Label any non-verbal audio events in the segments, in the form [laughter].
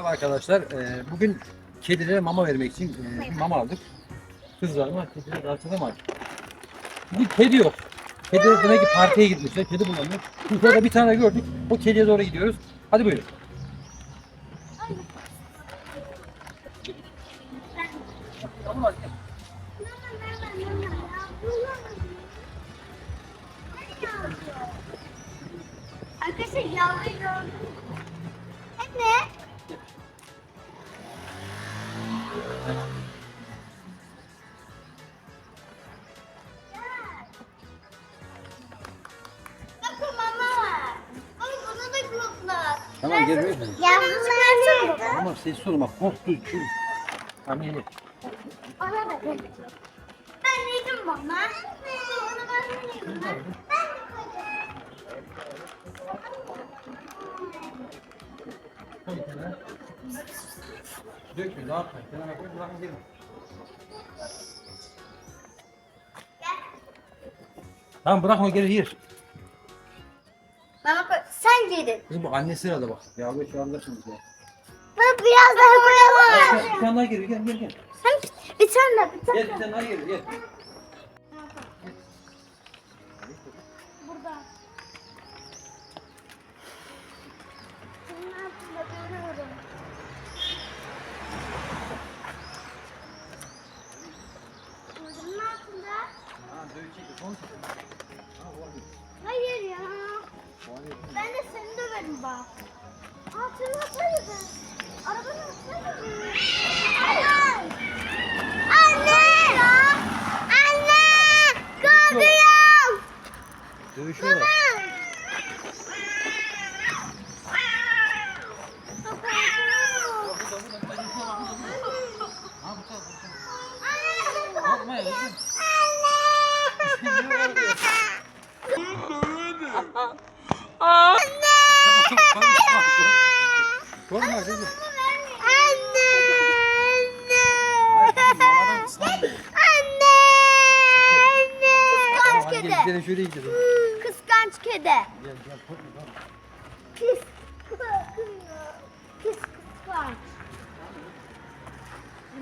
Merhaba arkadaşlar. Ee, bugün kedilere mama vermek için e, bir mama aldık. Kızlarıma kedilere dağıtılamadı. Bugün kedi yok. Kediler demek ki partiye gitmişler. Kedi bulamıyor. Burada bir tane gördük. O kediye doğru gidiyoruz. Hadi buyurun. Tamam gel buyurun. Yavrular nerede? Tamam sessiz olma. Korktu. Dur. Tamam yeni. Ona da ben. Ben yedim mama. Onu ben yedim. Ben de koyacağım. Koy kenara. Dökme. Ne yapma. Kenara koy. Bırakın gelin. Tamam bırakma geri yer hemen gidin. Kızım bak anne sırada bak. Yavru yavrulaşınız ya. Bak biraz daha buraya var. Bir tane daha geliyor gel gel gel. Bir tane daha bir tane Gel bir tane daha geliyor gel.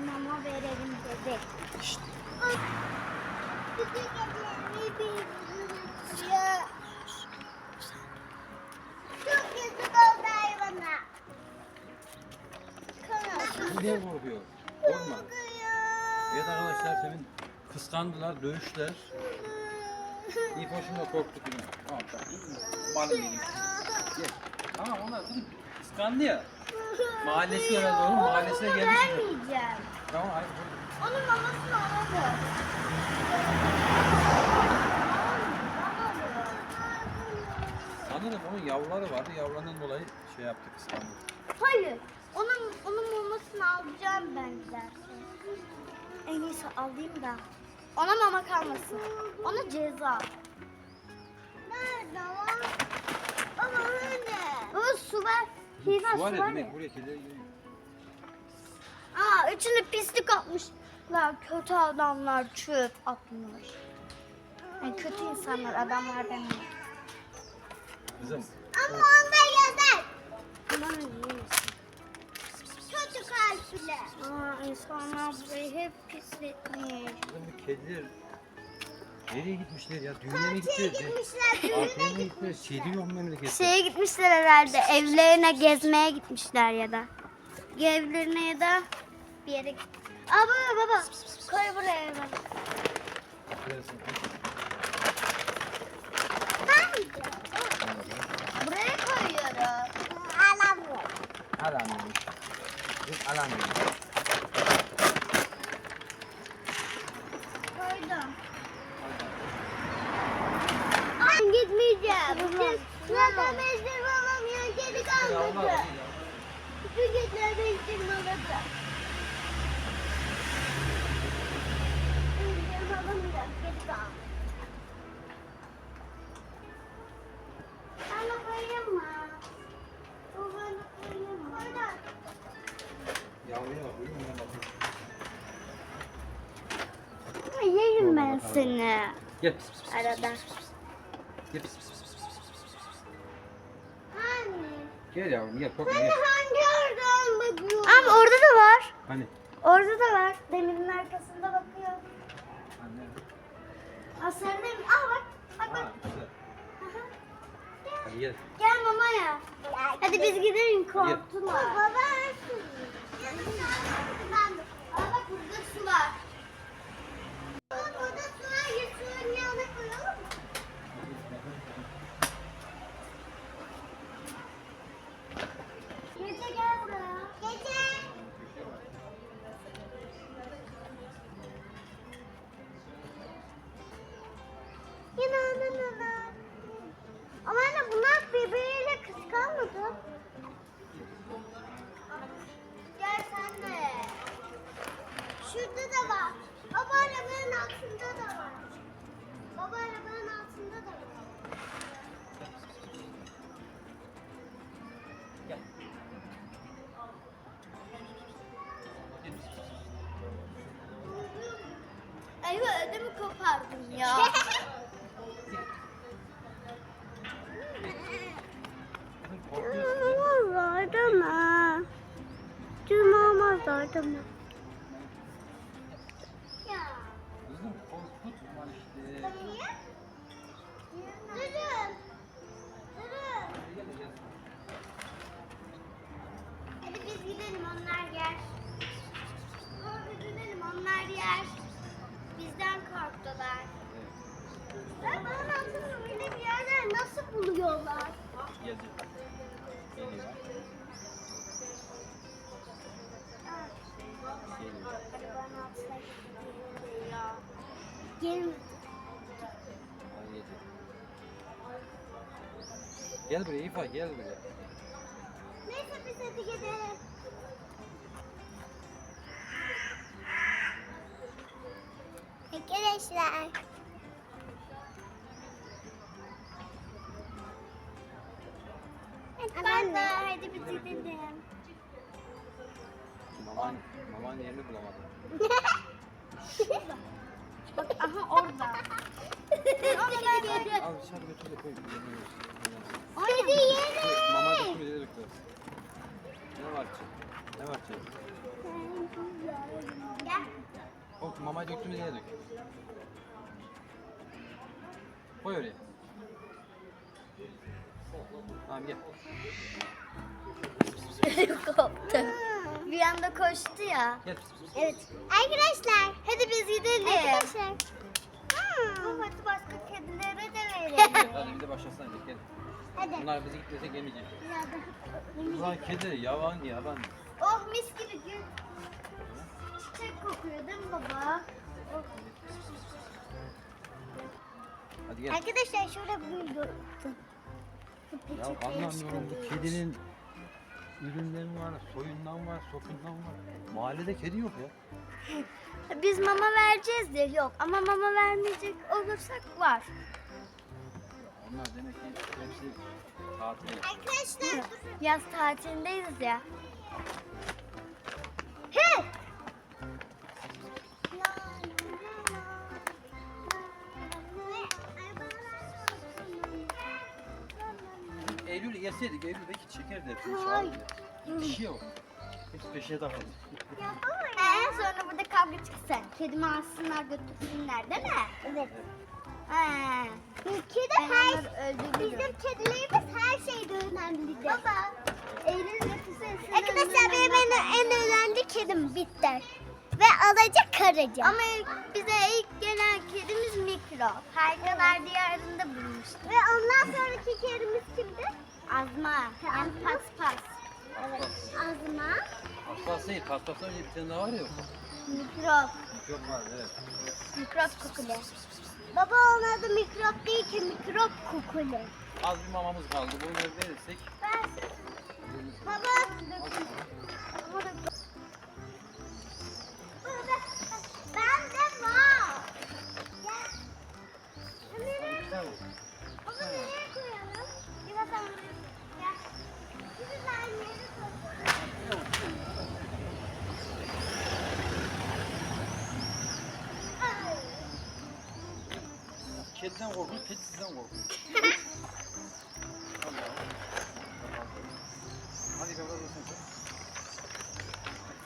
Mama verelim dedi. Çok yazık oldu hayvana. Niye korkuyor? Korkma. Evet arkadaşlar senin kıskandılar, dövüşler. İyi hoşuma korktuk yine. Tamam tamam. Balım benim. Gel. Tamam onlar kıskandı ya. Mahallesi herhalde onun mahallesine gelmiş. mi? Vermeyeceğim. Tamam hayır. Onun mamasını alalım. Sanırım onun yavruları vardı. Yavrularından dolayı şey yaptı kıskandı. Hayır. Onun onun mamasını alacağım ben dersin. En iyisi alayım da. Ona mama kalmasın. Ona ceza. Nerede var? Baba nerede? Baba su ver. Hiva Su su var ya ver. demek buraya kediler geliyor. Aa içine pislik atmışlar. Kötü adamlar çöp atmış. Yani kötü insanlar adamlar demiyor. Kızım. Ama onda yazar. Aman iyi Kötü kalpli. Aa insanlar burayı hep pisletmiş. Kızım bu kediler nereye gitmişler ya? Düğüne mi gittiler? gitmişler. Arkaya mı gittiler? Kedi yok memlekette. Şeye gitmişler herhalde. Evlerine gezmeye gitmişler ya da. Evlerine ya da bir yere git. Aa baba baba. Koy buraya hemen. Buraya koyuyorum. Alamıyorum. Alamıyorum. Biz alamıyoruz. Gel. Arada. Gel pis. Anne. Gel yavrum gel korkma gel. Hangi oradan bakıyor? Abi orada da var. Hani? Orada da var. Demirin arkasında bakıyor. Anne. Aa sarı demir. Aa bak. Bak bak. Hadi gel. Gel mamaya. Hadi biz gidelim korktular. Baba. Da var. Baba arabanın altında da var. Baba arabanın altında da var. Gel. Eyvah ödümü kopardım ya. [laughs] Korkuyorsun ya. Vardım ha. Tüm olmaz vardım Ya. Kızım korkutma işte. Durun. Durun. Hadi gel, gel. Hadi biz gidelim onlar yer. Orada gidelim onlar yer. Bizden korktular. Ben bana altını öyle bir yerden nasıl buluyorlar? Gel, gel. Geliyor. Geliyor. Arabanın altına gidiyor ya. Gelin. Hadi gel. Gel buraya İfa gel buraya. Neyse biz hadi gidelim. Arkadaşlar. De hadi biz gidelim. Maman, maman yerini bulamadım. [laughs] Bak aha orada. Al dışarı götür de koy. Koy, yiyelim. Mama dökümü de döktü. Ne var ki? Ne var ki? Gel. O mamayı döktüğümü yere dök. Koy oraya. Tamam gel. Koptu. Bir anda koştu ya. Gel. Evet. Arkadaşlar hadi biz gidelim. Arkadaşlar. Hadi başka kedilere de verelim. [laughs] Hadi bir de başlasana gel. hadi. Bunlar bizi gitmese gelmeyecek. Ulan kedi yavan yavan. Oh mis gibi gül. Çiçek kokuyor değil mi baba? Oh. Hadi gel. Arkadaşlar şöyle bir gördüm. Ya anlamıyorum bu kedinin ürünleri var, soyundan var, sokundan var. Mahallede kedi yok ya. [laughs] Biz mama vereceğiz de yok ama mama vermeyecek olursak var. Onlar demek ki hepsi tatil. Arkadaşlar yaz tatilindeyiz ya. Eylül yeseydik Eylül belki çekerdi hepsini çağırdı. Dişi yok. Hepsi peşine takıldı. En sonra burada kavga çıksa kedimi alsınlar götürsünler değil mi? Evet. Ha. Kedi her bizim kedilerimiz her şeyde önemlidir. Baba. Eylül götürsene. Arkadaşlar benim en, en önemli kedim bitter. Ve alacak karaca. Ama bize ilk gelen kedimiz mikro. Haykalar diyarında bulmuştu. Ve Azma. Yani paspas. Evet. Azma. Paspas değil, paspastan önce bir tane daha var ya. Mikrop. Çok var evet. Mikrop kukule. Baba onun adı mikrop değil ki mikrop kukule. Az bir mamamız kaldı. Bunu verirsek Ben... Baba.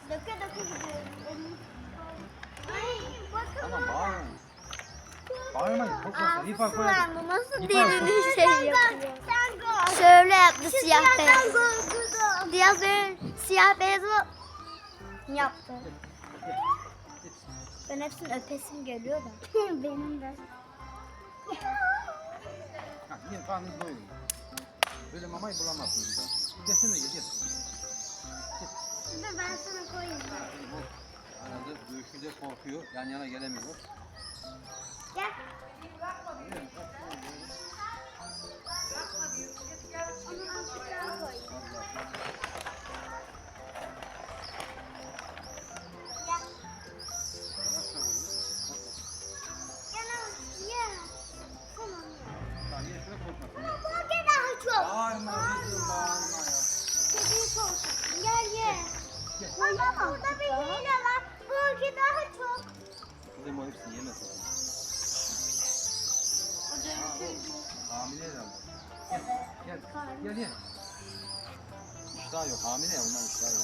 Döke döke gidiyorum. Nasıl derini şey yapıyor. Şöyle yaptı siyah beyaz. Siyah beyaz. Siyah beyaz yaptı. Ben hepsini öpesim geliyor da. [laughs] Benim de. [laughs] Ha, yiyin karnınızı doyurun. Böyle mamayı bulamazsınız bir daha. Gelsene gel gel. Dur ben sana koyayım. Bu arada dövüşünde korkuyor. Yan yana gelemiyor. Gel. Onu Gel gel gel gel. İştah yok hamile ya ondan iştah yok.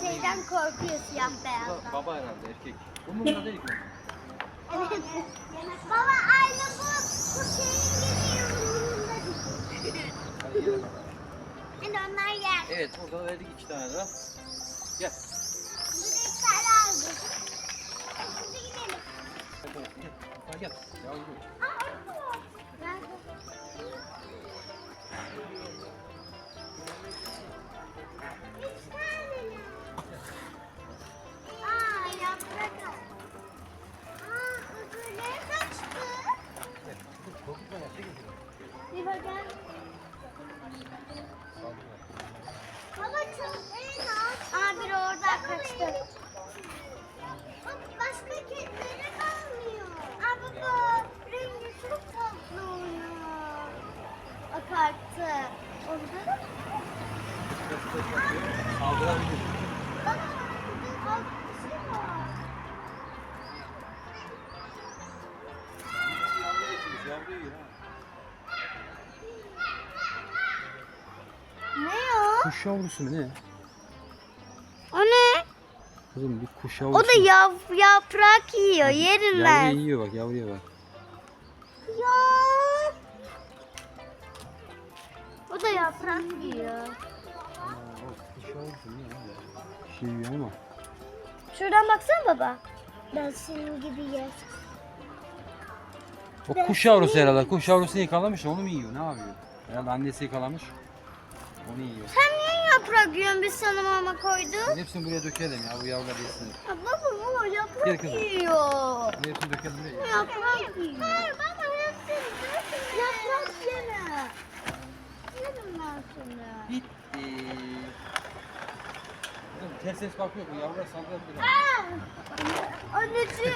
Şeyden korkuyor siyah Bu beyazdan. da baba herhalde erkek. Umurumda değil ki. Evet. Baba aynı bu. Bu şeyin gibi yumruğunda değil. Hadi yiyelim bakalım. Hadi onlar yer. Evet burada verdik iki tane daha. Gel. Bu da iki tane aldık. Hadi gidelim. Gel. Gel. Gel. Gel. Yavrum. Aa, orada. Nerede? Ne o? Kuş yavrusu mu ne? O ne? Kızım bir kuş yavrusu. O da yav, yaprak yiyor. Yerim Yavruya ben. yiyor bak yavruya bak. Ya. O da yaprak yiyor. Şey yiyor ama. Şuradan baksana baba. Ben senin gibi yes. O kuş yavrusu herhalde. Kuş yavrusunu yakalamış onu mu yiyor? Ne yapıyor? Herhalde annesi yakalamış. Onu yiyor. Sen niye yaprak yiyorsun? Biz sana mama koyduk. Hepsini buraya dökelim ya bu yavrular yesin. Ya baba o Gel yaprak kızım. yiyor. Hepsini dökelim buraya. Yaprak yiyor. Hayır baba hepsini Yaprak yeme. Yerim ben seni. Bitti. Ters ses bakıyor bu yavrular saldırabilir. Anneciğim.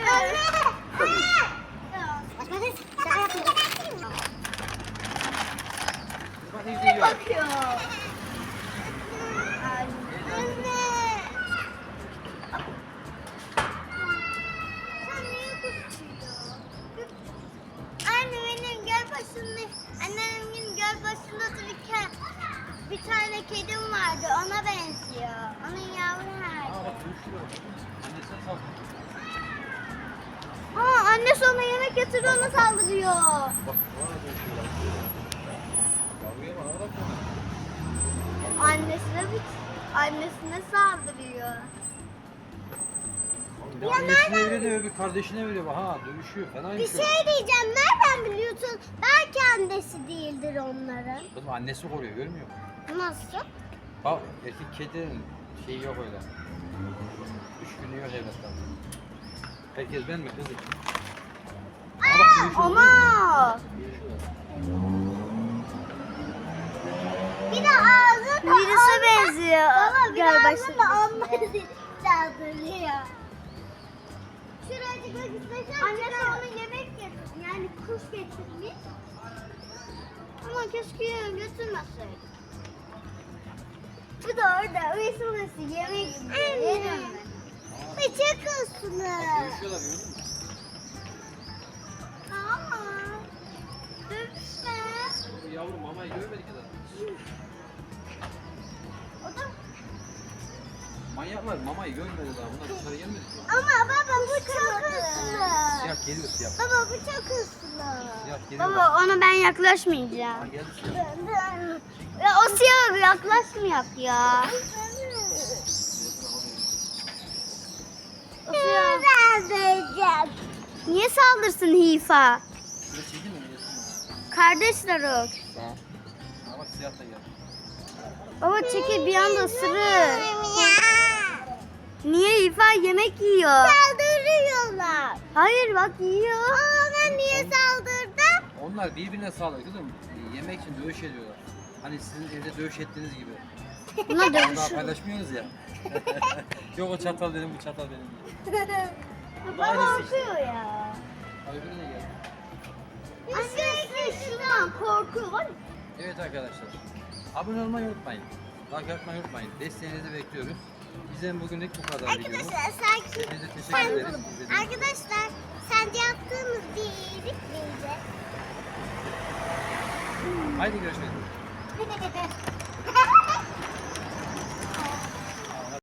Bak ne güzel yiyor. Bakıyor. Kedim vardı, ona benziyor. Onun yavru hali. Aa annesi ona yemek getiriyor ona saldırıyor. Annesine bir annesine saldırıyor. De annesine veriyor bir kardeşine veriyor. Ha dövüşüyor. Fena Bir şey diyeceğim, nereden biliyorsun? Belki annesi değildir onların. Kızım annesi koruyor görmüyor musun? Nasıl? Bak erkek kedinin şeyi yok öyle. Üç günü yok evlatlar. Herkes ben mi kızım? Aa. Ama. Bir de ağzı da birisi benziyor. Baba bir Gel ağzı da onları saldırıyor. [laughs] Şuracık gitmesen Annesi ona yemek getirmiş. Yani kuş getirmiş. Ama keşke götürmeseydi. Bu da orada uyusu uyusu yemek. Yerim. Bıçak ısını. Dövüşüyorlar gördün mü? Ama. Dövüşme. Bu yavru mamayı görmedik ya zaten. O da Manyaklar mamayı görmedi daha. Bunlar dışarı gelmedi ki. Ama baba bu çok hızlı. Siyah geliyor siyah. Baba bu çok hızlı. Siyah geliyor. bak. Baba ona ben Ha, yaklaşmayacağım. geldi siyah. Ya o siyah yaklaşmayak ya. O siyah. Vereceğim. Niye saldırsın Hifa? Mi? Yesin Kardeşler o. Tamam. Ha bak siyah da geldi. Baba çekil bir anda ısırır. Niye Hifa yemek yiyor? Saldırıyorlar. Hayır bak yiyor. Ona niye saldırdım? Onlar birbirine sağlıyor kızım. Yemek için dövüş ediyorlar. Hani sizin evde dövüş ettiğiniz gibi. Buna Daha dövüşür. paylaşmıyorsunuz ya. [laughs] Yok o çatal benim, bu çatal benim. [laughs] Baba aynısı işte. okuyor ya. Ha, öbürü de geldi. Sürekli şundan korkuyor. Evet arkadaşlar. Abone olmayı unutmayın. Like atmayı unutmayın. Desteğinizi bekliyoruz. Bizden bugünlük bu kadar videomuz. Arkadaşlar sanki Hepinize teşekkür sen, ederiz. izlediğiniz için. arkadaşlar sence yaptığımız bir iyilik miydi? Haydi görüşmek üzere. [laughs]